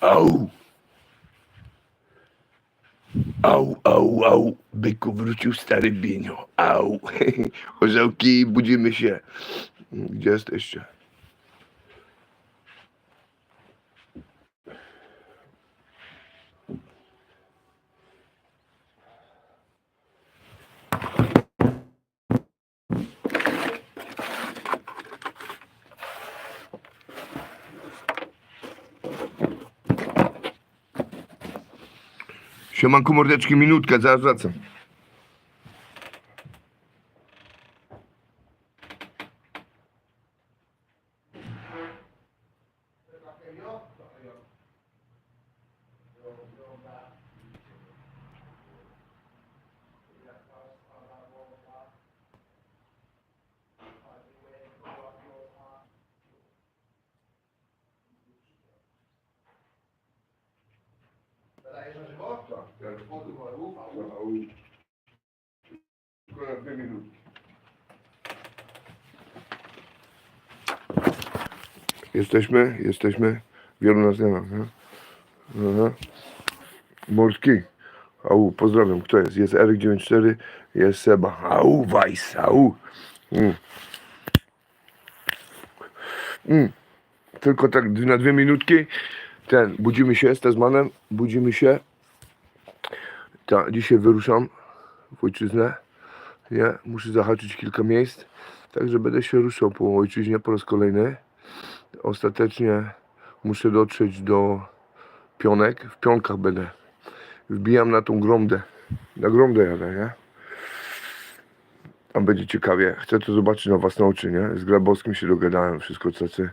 Au! Au, au, au, byku wrócił stary bienio. Au. Orzełki, budzimy się. Gdzie jesteście? Siemanko mordeczki, minutkę, zaraz wracam. Tak, teraz Tylko na Jesteśmy, jesteśmy. Wielu nas nie ma. Nie? Aha. Au, pozdrawiam. Kto jest? Jest Eryk 94, jest Seba. Au, Weiss, au. Mm. Mm. Tylko tak na dwie minutki. Ten, budzimy się z Tezmanem, budzimy się. Ta, dzisiaj wyruszam w ojczyznę. Nie, muszę zahaczyć kilka miejsc. Także będę się ruszał po ojczyźnie po raz kolejny. Ostatecznie muszę dotrzeć do pionek. W pionkach będę. Wbijam na tą gromdę. Na gromdę jadę, nie? Tam będzie ciekawie. Chcę to zobaczyć na własne oczy, nie? Z Grabowskim się dogadałem, wszystko cacy.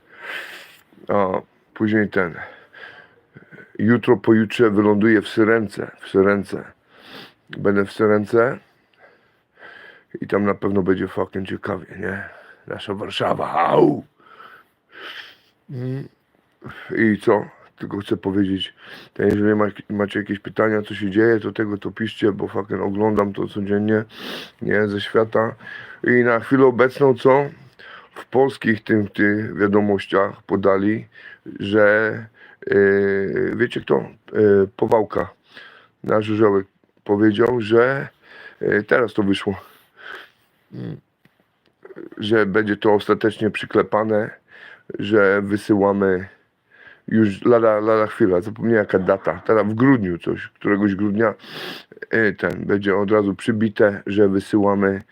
A później ten. Jutro, pojutrze wyląduję w Syrence. W Syrence. Będę w Syrence. I tam na pewno będzie fucking ciekawie, nie? Nasza Warszawa, au! Mm. I co? Tylko chcę powiedzieć, jeżeli ma, macie jakieś pytania, co się dzieje, to tego to piszcie, bo fucking oglądam to codziennie, nie, ze świata. I na chwilę obecną, co? W polskich tym, tych wiadomościach podali, że yy, wiecie kto? Yy, Powałka, nasz żołek powiedział, że yy, teraz to wyszło, Mm. że będzie to ostatecznie przyklepane, że wysyłamy już lada, lada chwila, zapomniałem jaka data, teraz w grudniu coś, któregoś grudnia e, ten będzie od razu przybite, że wysyłamy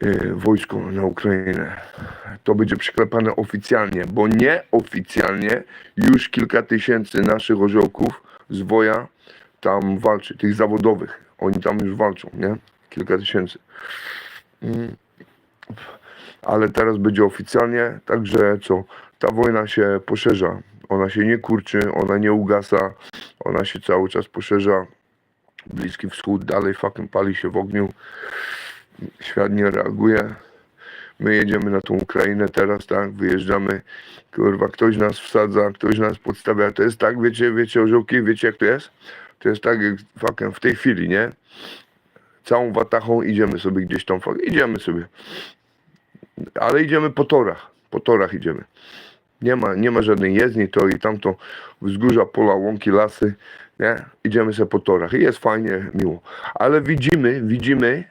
e, wojsko na Ukrainę. To będzie przyklepane oficjalnie, bo nieoficjalnie już kilka tysięcy naszych orzełków z woja tam walczy, tych zawodowych. Oni tam już walczą, nie? Kilka tysięcy. Mm. Ale teraz będzie oficjalnie, także co? Ta wojna się poszerza. Ona się nie kurczy, ona nie ugasa, ona się cały czas poszerza. Bliski Wschód dalej fucking pali się w ogniu. Świat nie reaguje. My jedziemy na tą Ukrainę teraz, tak? Wyjeżdżamy. Kurwa, ktoś nas wsadza, ktoś nas podstawia. To jest tak, wiecie, wiecie, orzełki, wiecie jak to jest? To jest tak jak fucking w tej chwili, nie? Całą watachą idziemy sobie gdzieś tam, idziemy sobie. Ale idziemy po torach, po torach idziemy. Nie ma, nie ma żadnej jezdni, to i tamto, wzgórza, pola, łąki, lasy, nie? Idziemy sobie po torach i jest fajnie, miło. Ale widzimy, widzimy,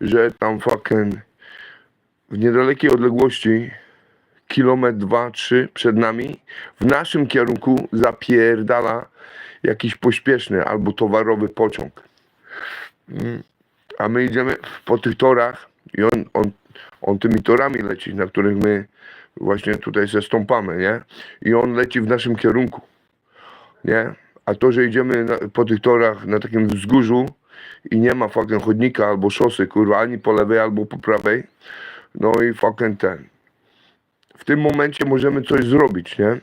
że tam fucking w niedalekiej odległości, kilometr, dwa, trzy przed nami, w naszym kierunku zapierdala jakiś pośpieszny albo towarowy pociąg. Mm. A my idziemy po tych torach i on, on, on tymi torami leci, na których my właśnie tutaj się stąpamy, nie? I on leci w naszym kierunku, nie? A to, że idziemy na, po tych torach na takim wzgórzu i nie ma fucking chodnika albo szosy, kurwa, ani po lewej, albo po prawej, no i fucking ten. W tym momencie możemy coś zrobić, nie?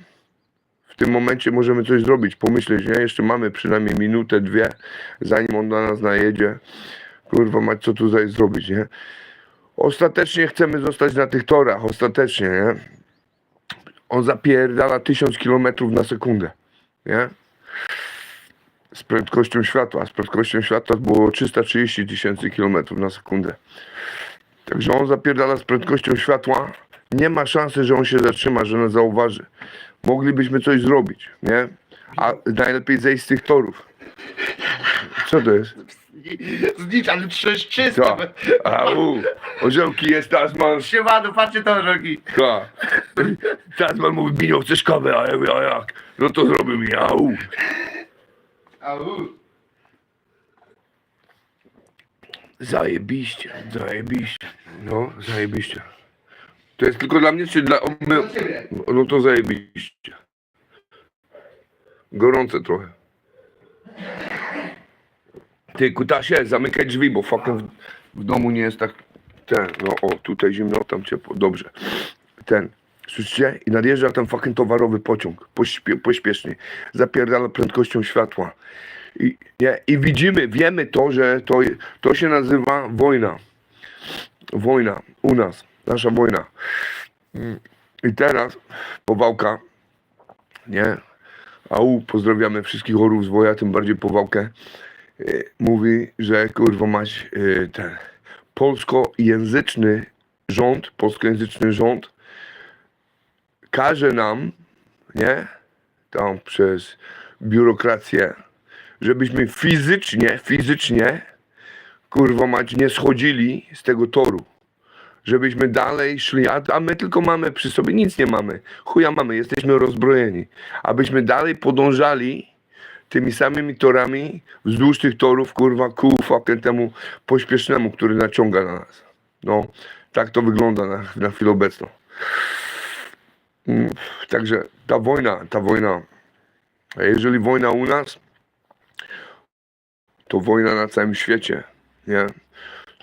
Tym momencie możemy coś zrobić, pomyśleć, nie? Jeszcze mamy przynajmniej minutę, dwie, zanim on na nas najedzie. Kurwa, mać co tutaj zrobić, nie? Ostatecznie chcemy zostać na tych torach, ostatecznie, nie? On zapierdala 1000 km na sekundę, nie? Z prędkością światła, z prędkością światła było 330 tysięcy kilometrów na sekundę. Także on zapierdala z prędkością światła. Nie ma szansy, że on się zatrzyma, że nas zauważy. Moglibyśmy coś zrobić, nie? A najlepiej zejść z tych torów. Co to jest? Znicz, ale trzeszczyste. Co? Au, orzełki jest Tasman. Siemano, patrzcie to rogi. Ka. Tasman mówi, Binio, chcesz kawę? A ja mówię, a jak? No to zrobił mi, au. Au. Zajebiście, zajebiście. No, zajebiście. To jest tylko dla mnie, czy dla... No to zajebiście. Gorące trochę. Ty, kutasie, zamykaj drzwi, bo fucking w, w domu nie jest tak... Ten, no o, tutaj zimno, tam ciepło, dobrze. Ten, słyszycie? I nadjeżdża ten fucking towarowy pociąg, pośpie, pośpiesznie. Zapierdala prędkością światła. I, nie, I widzimy, wiemy to, że to, to się nazywa wojna. Wojna u nas, nasza wojna. Mm. I teraz powałka, nie? Au, pozdrawiamy wszystkich orłów z woja, tym bardziej powałkę. y, Mówi, że kurwa mać y, ten polskojęzyczny rząd, polskojęzyczny rząd każe nam, nie? Tam przez biurokrację, żebyśmy fizycznie, fizycznie, kurwa mać, nie schodzili z tego toru żebyśmy dalej szli, a, a my tylko mamy przy sobie, nic nie mamy. Chuja mamy, jesteśmy rozbrojeni. Abyśmy dalej podążali tymi samymi torami wzdłuż tych torów, kurwa, ku fucking temu pośpiesznemu, który naciąga na nas. No, tak to wygląda na, na chwilę obecną. Mm, Także ta wojna, ta wojna, jeżeli wojna u nas, to wojna na całym świecie, nie?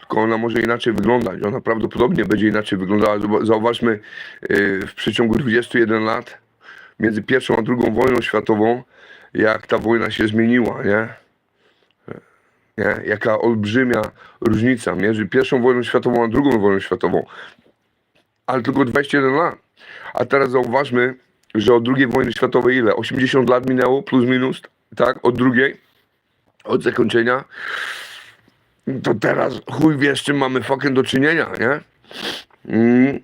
Tylko ona może inaczej wyglądać. Ona prawdopodobnie będzie inaczej wyglądała. Zauważmy, yy, w przeciągu 21 lat między pierwszą a drugą wojną światową, jak ta wojna się zmieniła, nie? nie? Jaka olbrzymia różnica między pierwszą wojną światową a drugą wojną światową. Ale tylko 21 lat. A teraz zauważmy, że od drugiej wojny światowej ile? 80 lat minęło, plus minus, tak? Od drugiej, od zakończenia to teraz chuj wie z czym mamy fucking do czynienia, nie? Mm.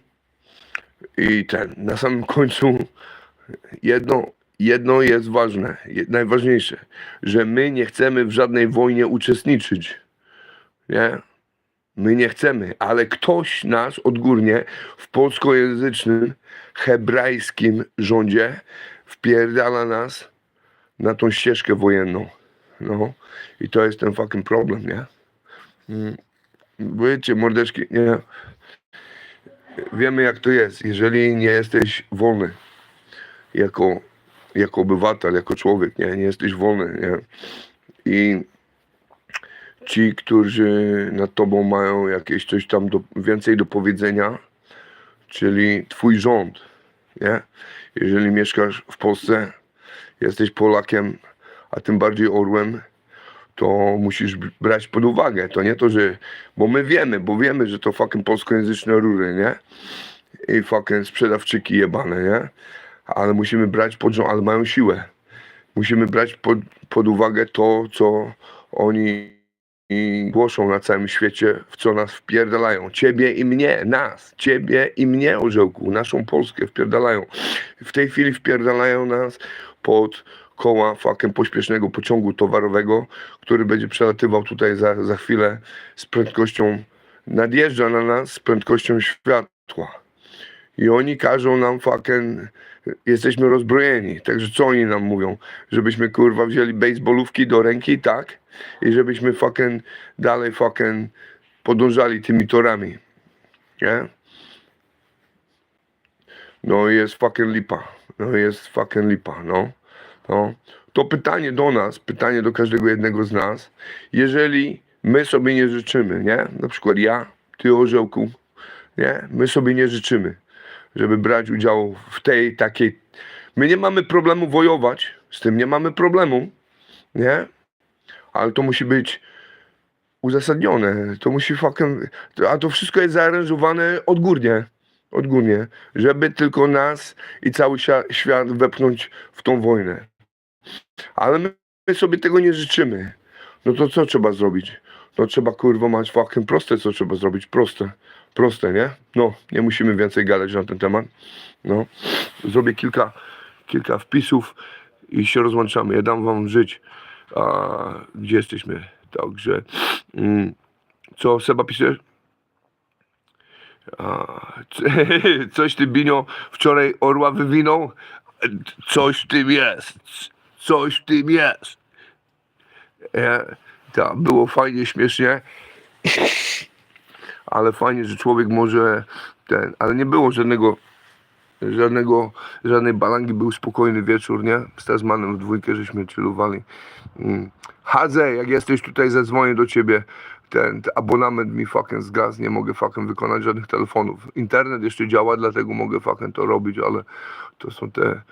I ten, na samym końcu jedno, jedno jest ważne, najważniejsze, że my nie chcemy w żadnej wojnie uczestniczyć, nie? My nie chcemy, ale ktoś nas odgórnie w polskojęzycznym, hebrajskim rządzie wpierdala nas na tą ścieżkę wojenną. No i to jest ten fucking problem, nie? Wiecie, mordeczki, nie. Wiemy jak to jest. Jeżeli nie jesteś wolny jako, jako obywatel, jako człowiek, nie, nie jesteś wolny, nie. I ci, którzy nad tobą mają jakieś coś tam do, więcej do powiedzenia, czyli twój rząd, nie? Jeżeli mieszkasz w Polsce, jesteś Polakiem, a tym bardziej orłem, to musisz brać pod uwagę. To nie to, że. Bo my wiemy, bo wiemy, że to fucking polskojęzyczne rury, nie? I fucking sprzedawczyki jebane, nie? Ale musimy brać pod ale mają siłę. Musimy brać pod, pod uwagę to, co oni głoszą na całym świecie, w co nas wpierdalają. Ciebie i mnie, nas. Ciebie i mnie, orzełku. Naszą Polskę wpierdalają. W tej chwili wpierdalają nas pod koła fucking pośpiesznego pociągu towarowego, który będzie przelatywał tutaj za, za chwilę z prędkością, nadjeżdża na nas z prędkością światła. I oni każą nam fucking, jesteśmy rozbrojeni. Także co oni nam mówią? Żebyśmy kurwa wzięli baseballówki do ręki, tak? I żebyśmy fucking dalej fucking podążali tymi torami. Nie? No jest fucking lipa. No jest fucking lipa, no. No. To pytanie do nas, pytanie do każdego jednego z nas. Jeżeli my sobie nie życzymy, nie? Na przykład ja, ty orzełku, nie? My sobie nie życzymy, żeby brać udział w tej takiej... My nie mamy problemu wojować, z tym nie mamy problemu, nie? Ale to musi być uzasadnione. To musi fucking... A to wszystko jest zaaranżowane odgórnie. Odgórnie. Żeby tylko nas i cały świat wepchnąć w tą wojnę. Ale my, my sobie tego nie życzymy. No to co trzeba zrobić? No trzeba kurwa mać fucking proste, co trzeba zrobić. Proste. Proste, nie? No, nie musimy więcej gadać na ten temat. No. Zrobię kilka, kilka wpisów i się rozłączamy. Ja dam wam żyć, a, gdzie jesteśmy. Także, mm, co Seba piszesz? A, coś ty, Binio, wczoraj orła wywinął? Coś w tym jest. Coś w tym jest. E, tak, było fajnie, śmiesznie. Ale fajnie, że człowiek może ten, ale nie było żadnego, żadnego, żadnej balangi, był spokojny wieczór, nie? Z Tasmanem w dwójkę żeśmy chillowali. Mm. Hadze, jak jesteś tutaj, zadzwonię do ciebie. Ten, ten abonament mi fucking zgasł, nie mogę fucking wykonać żadnych telefonów. Internet jeszcze działa, dlatego mogę fucking to robić, ale to są te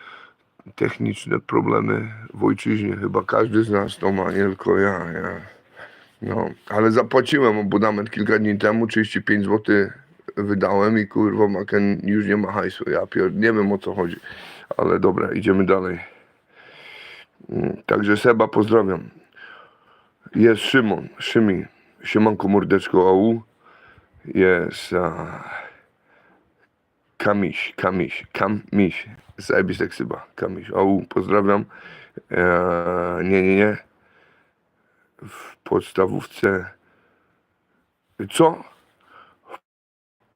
techniczne problemy w ojczyźnie. Chyba każdy z nas to ma, nie tylko ja. ja. No, ale zapłaciłem abonament kilka dni temu, 35 zł wydałem i kurwa Maken już nie ma hajsu. Ja pier... nie wiem o co chodzi. Ale dobra, idziemy dalej. Mm, Także Seba pozdrawiam. Jest Szymon, Szymi, Szymanko Mordeczko AU. Jest a... Kamiś, Kamiś, Kamiś. Zajebista ksyba, Kamiś. AU, pozdrawiam. Eee, nie, nie, nie. W podstawówce. Co?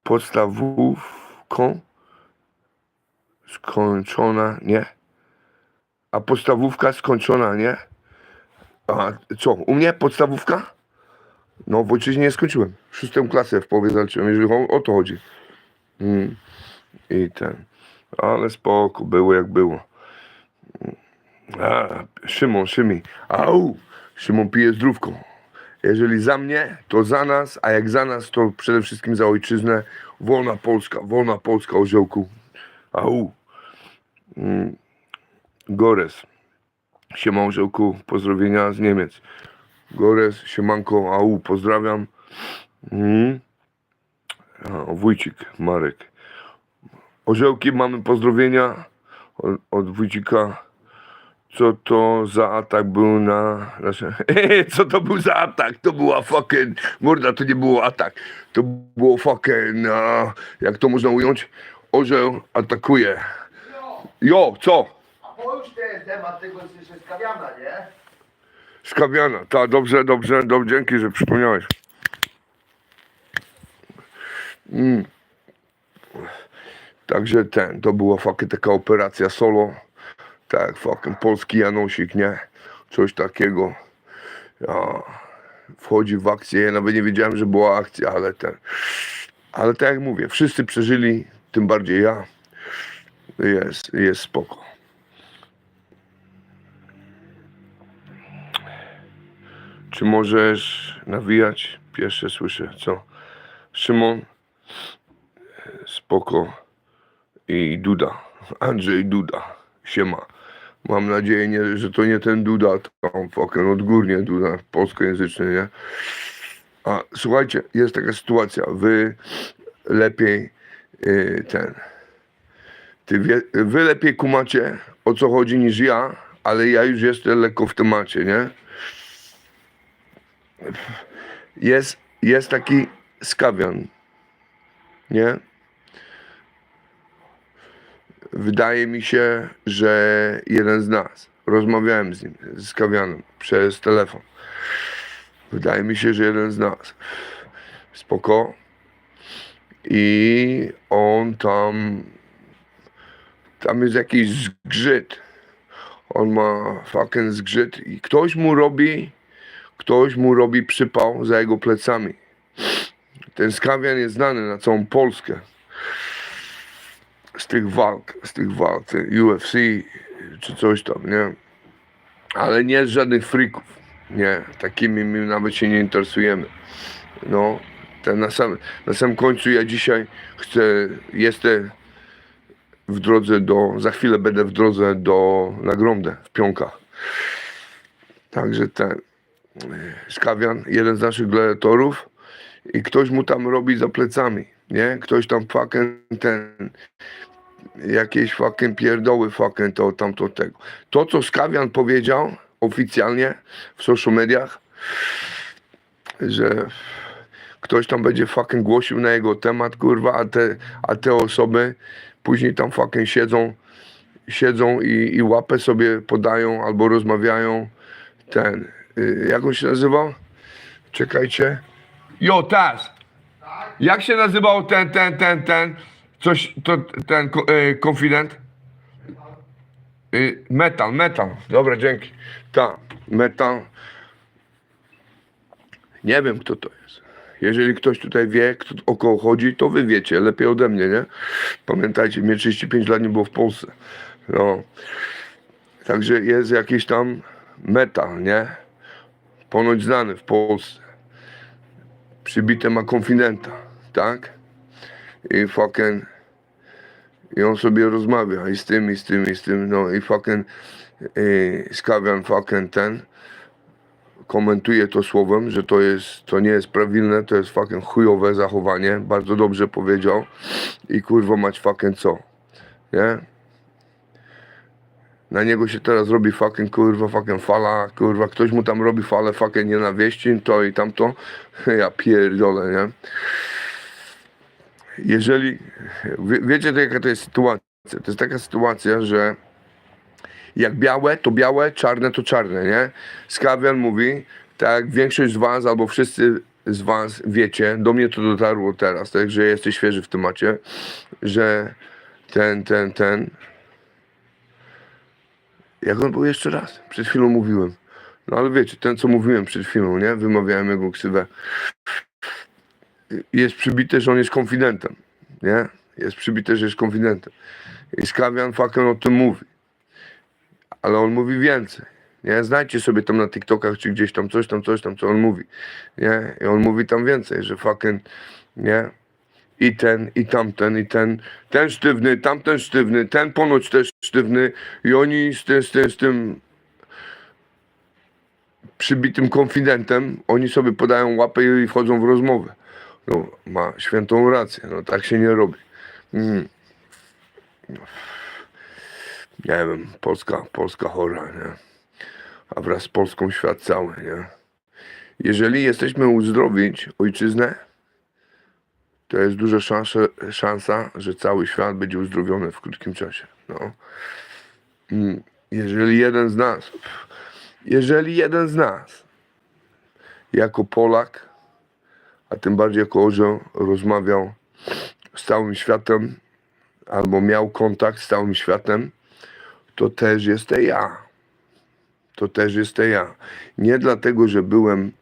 Podstawówką skończona, nie? A podstawówka skończona, nie? A co? U mnie podstawówka? No w ojczyźnie nie skończyłem. Szóstą klasę w połowie zaliczyłem, jeżeli o to chodzi. Mm. I ten. Ale spoko, było jak było. A, Szymon, Szymi. Au! Szymon pije zdrówko. Jeżeli za mnie, to za nas, a jak za nas, to przede wszystkim za ojczyznę. Wolna Polska, wolna Polska, orzełku. Au! Mm. Gores. Siema orzełku, pozdrowienia z Niemiec. Gores, siemanko, au, pozdrawiam. Mm. A, Wójcik, Marek. Orzełki, mamy pozdrowienia od, od Wójcika. Co to za atak był na... Znaczy, co to był za atak? To była fucking... Morda, to nie było atak. To było fucking... Jak to można ująć? Orzeł atakuje. Jo, co? A połóż ten temat tego jeszcze skawiana, nie? Skawiana. Tak, dobrze, dobrze, dobrze. Dzięki, że przypomniałeś. Mm. Także ten, to była fucking taka operacja solo. Tak, fucking polski Janosik, nie? Coś takiego. Ja, wchodzi w akcję. Ja nawet nie wiedziałem, że była akcja, ale ten. Ale tak jak mówię, wszyscy przeżyli, tym bardziej ja. Jest, jest spoko. Czy możesz nawijać? Pierwsze słyszę, co? Szymon, spoko i Duda, Andrzej Duda, siema. Mam nadzieję, nie, że to nie ten Duda, tam fucking odgórnie Duda, polskojęzyczny, nie? A słuchajcie, jest taka sytuacja, wy lepiej y, ten, ty wie, wy lepiej kumacie o co chodzi niż ja, ale ja już jestem lekko w temacie, nie? jest, jest taki skawian, nie? Wydaje mi się, że jeden z nas, rozmawiałem z nim, z skawianem przez telefon. Wydaje mi się, że jeden z nas. Spoko. I on tam, tam jest jakiś zgrzyt. On ma fucking zgrzyt i ktoś mu robi ktoś mu robi przypał za jego plecami. Ten skawian jest znany na całą Polskę. Z tych walk, z tych walk, UFC czy coś tam, nie? Ale nie z żadnych frików, nie? Takimi my nawet się nie interesujemy. No, ten na, sam, na samym końcu ja dzisiaj chcę, jestem w drodze do, za chwilę będę w drodze do, na Gromdę w Pionkach. Także ten, Skawian, jeden z naszych gladiatorów i ktoś mu tam robi za plecami, nie? Ktoś tam fucking ten, jakieś fucking pierdoły fucking to, tamto, tego. To, co Skawian powiedział oficjalnie w social mediach, że ktoś tam będzie fucking głosił na jego temat, kurwa, a te, a te osoby później tam fucking siedzą siedzą i, i łapę sobie podają albo rozmawiają. Ten, y, jak on się nazywał? Czekajcie. Jo, Taz. Jak się nazywał ten, ten, ten, ten, coś, to, ten y, konfident? Y, metal, metal. Dobra, dzięki. Tak, metal. Nie wiem, kto to jest. Jeżeli ktoś tutaj wie, kto o kogo chodzi, to wy wiecie, lepiej ode mnie, nie? Pamiętajcie, mnie 35 lat nie było w Polsce. No. Także jest jakiś tam metal, nie? Ponoć znany w Polsce. Przybite ma konfidenta, tak? I fucking... I on sobie rozmawia i z tym, i z tym, i z tym, no i fucking... I skawian fucking ten komentuje to słowem, że to jest, to nie jest prawilne, to jest fucking chujowe zachowanie, bardzo dobrze powiedział i kurwa mać fucking co, nie? Na niego się teraz robi fucking kurwa, fucking fala, kurwa, ktoś mu tam robi falę fucking nienawiści, to i tamto, ja pierdolę, nie? Jeżeli, wie, wiecie to jaka to jest sytuacja, to jest taka sytuacja, że jak białe, to białe, czarne, to czarne, nie? Skawian mówi, tak większość z was, albo wszyscy z was wiecie, do mnie to dotarło teraz, także jesteś świeży w temacie, że ten, ten, ten, jak on był jeszcze raz? Przed chwilą mówiłem. No ale wiecie, ten co mówiłem przed chwilą, nie? Wymawiałem jego ksywę. Jest przybite, że on jest konfidentem, nie? Jest przybite, że jest konfidentem. I Skawian fucking o tym mówi ale on mówi więcej. Nie, znajcie sobie tam na TikTokach czy gdzieś tam coś tam, coś tam, co on mówi. Nie, i on mówi tam więcej, że fucking, nie, i ten, i tamten, i ten, ten sztywny, tamten sztywny, ten ponoć też sztywny i oni z tym, z tym, z tym przybitym konfidentem, oni sobie podają łapę i wchodzą w rozmowę. No, ma świętą rację, no tak się nie robi. Mm. nie wiem, Polska, Polska chora, nie? A wraz z Polską świat cały, nie? Jeżeli jesteśmy uzdrowić ojczyznę, to jest duża szansa, szansa, że cały świat będzie uzdrowiony w krótkim czasie, no. Mm, Jeżeli jeden z nas, jeżeli jeden z nas, jako Polak, a tym bardziej orzeł, rozmawiał z całym światem, albo miał kontakt z całym światem, to też jestem ja. To też jestem ja. Nie dlatego, że byłem,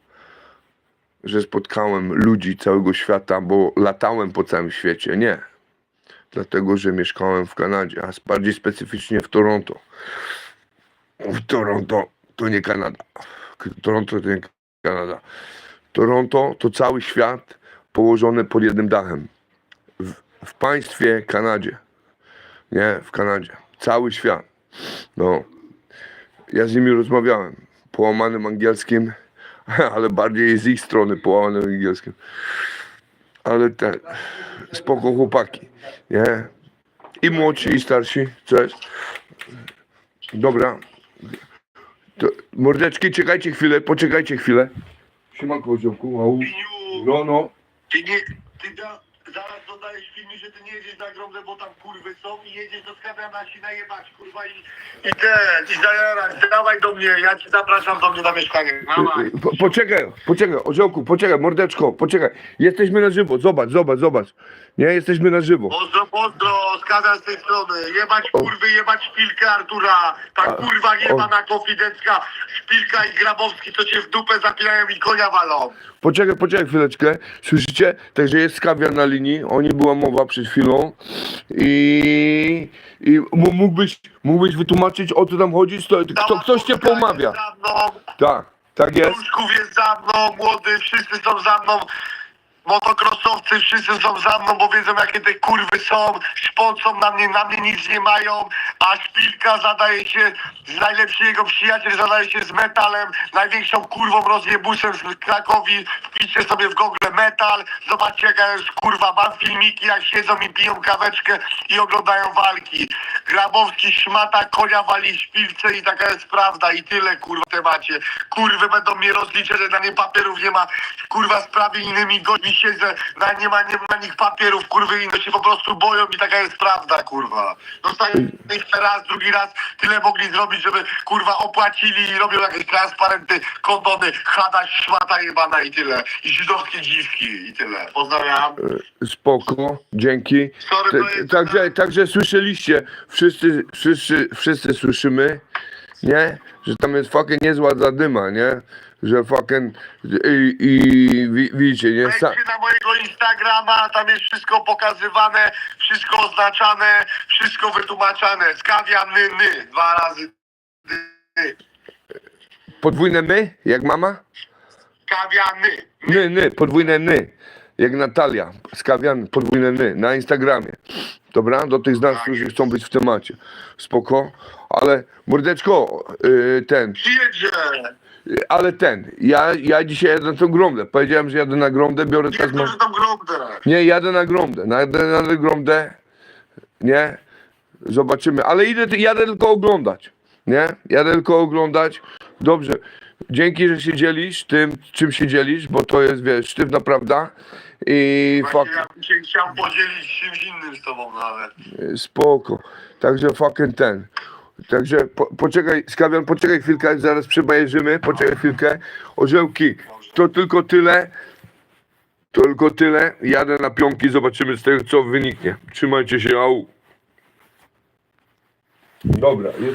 że spotkałem ludzi całego świata, bo latałem po całym świecie. Nie. Dlatego, że mieszkałem w Kanadzie, a bardziej specyficznie w Toronto. W Toronto to nie Kanada. Toronto to nie Kanada. Toronto to cały świat położony pod jednym dachem. W, w państwie Kanadzie. Nie, w Kanadzie. Cały świat. No. Ja z nimi rozmawiałem. Połamanym angielskim, ale bardziej z ich strony połamanym angielskim. Ale te spoko chłopaki, nie? I młodsi, i starsi. Cześć. Dobra. To, mordeczki, czekajcie chwilę, poczekajcie chwilę. Siemanko, ziomku. Au. Piniu, No, no. ty nie, ty da, zaraz że ty nie jedziesz na gromdę, bo tam kurwy są i jedziesz do Skawiana się najebać, kurwa i, i ten, i zajarać, dawaj do mnie, ja ci zapraszam do mnie na mieszkanie, dawaj. Po, poczekaj, poczekaj, orzełku, poczekaj, mordeczko, poczekaj. Jesteśmy na żywo, zobacz, zobacz, zobacz. Nie, jesteśmy na żywo. Pozdro, pozdro, Skawian z tej strony, jebać kurwy, jebać szpilkę Artura, ta A, kurwa jebana konfidencka, szpilka i Grabowski, co cię w dupę zapijają i konia walą. Poczekaj, poczekaj chwileczkę. Słyszycie? Także jest skawia na linii, o była mowa przed chwilą. I, i mógłbyś, mógłbyś wytłumaczyć o co tam chodzi? Sto, kto, ktoś cię pomawia. Tak, tak jest. Pruszków jest za mną, młody, wszyscy są za mną. Motokrosowcy wszyscy są za mną, bo wiedzą jakie te kurwy są, szpocą na mnie, na mnie nic nie mają, a szpilka zadaje się, z najlepszy jego przyjaciel zadaje się z metalem, największą kurwą rozjebusem z Krakowi, wpiszcie sobie w Google metal, zobaczcie jaka jest kurwa, mam filmiki jak siedzą i piją kaweczkę i oglądają walki. Grabowski szmata, konia wali szpilce i taka jest prawda. I tyle kurwa temacie. Kurwy będą mnie rozliczać, że na nie papierów nie ma, kurwa z prawie innymi gośćmi siedzę, na, nie ma nie, ma na nich papierów, kurwy, i no się po prostu boją i taka jest prawda, kurwa. Dostaję jeszcze raz, drugi raz, tyle mogli zrobić, żeby, kurwa, opłacili i robią jakieś transparenty, kondony, chada, szmata jebana i tyle. I żydowskie dziwki i tyle. Pozdrawiam. Spoko, dzięki. Sorry, to jest- Także, także słyszeliście, wszyscy, wszyscy, wszyscy słyszymy, nie? Że tam jest fucking niezła zadyma, nie? Że fucking i, i wi, widzicie, nie? Sa, Wejdźcie na mojego Instagrama, tam jest wszystko pokazywane, wszystko oznaczane, wszystko wytłumaczane. Skawia ny, ny, dwa razy ny. podwójne my, jak mama? Skawia ny. Ny, ny, podwójne ny. Jak Natalia, skawian, podwójne ny, na Instagramie. Dobra, do tych z nas, którzy chcą być w temacie. Spoko, ale mordeczko, yy, ten, Jedzie. ale ten, ja, ja dzisiaj jadę na tą gromdę. Powiedziałem, że jadę na gromdę, biorę teraz... Jak to, że tam gromdę? Nie, jadę na gromdę, jadę na gromdę, nie? Zobaczymy, ale idę, jadę tylko oglądać, nie? Jadę tylko oglądać. Dobrze, dzięki, że się dzielisz tym, czym się dzielisz, bo to jest, wiesz, sztywna prawda i Właśnie fakt, ja bym się chciał podzielić czymś innym z tobą nawet. spoko. Także fucking ten. Także po, poczekaj, Skawian, poczekaj chwilkę, zaraz przebajerzymy, poczekaj chwilkę. Orzełki, to tylko tyle. To tylko tyle. Jadę na pionki, zobaczymy z tego, co wyniknie. Trzymajcie się, au. Dobra, jest.